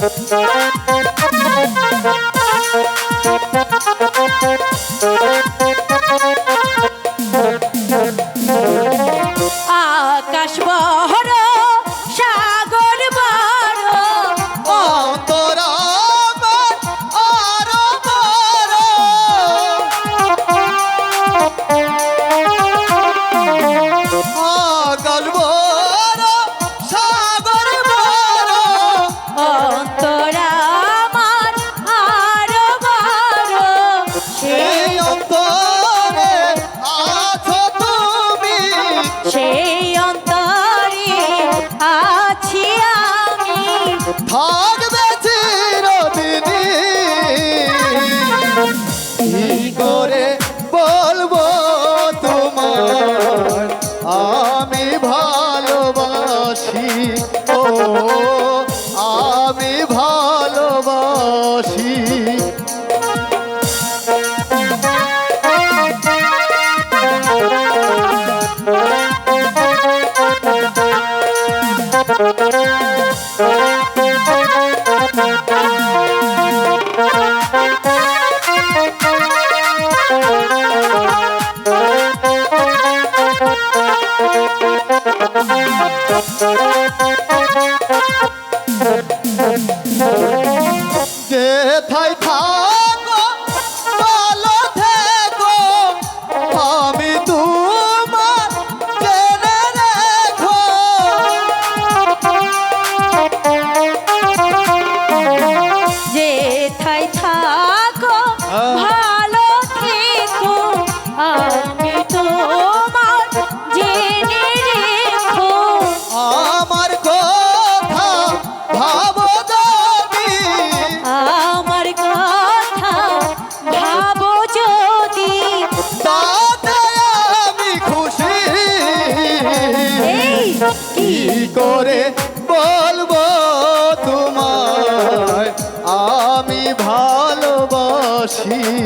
Thank you. থাকবে চিরদিনই করে বলব তোমার? আমি ভালোবাসি ও আমি ভালোবাসি। Thank you. 太怕。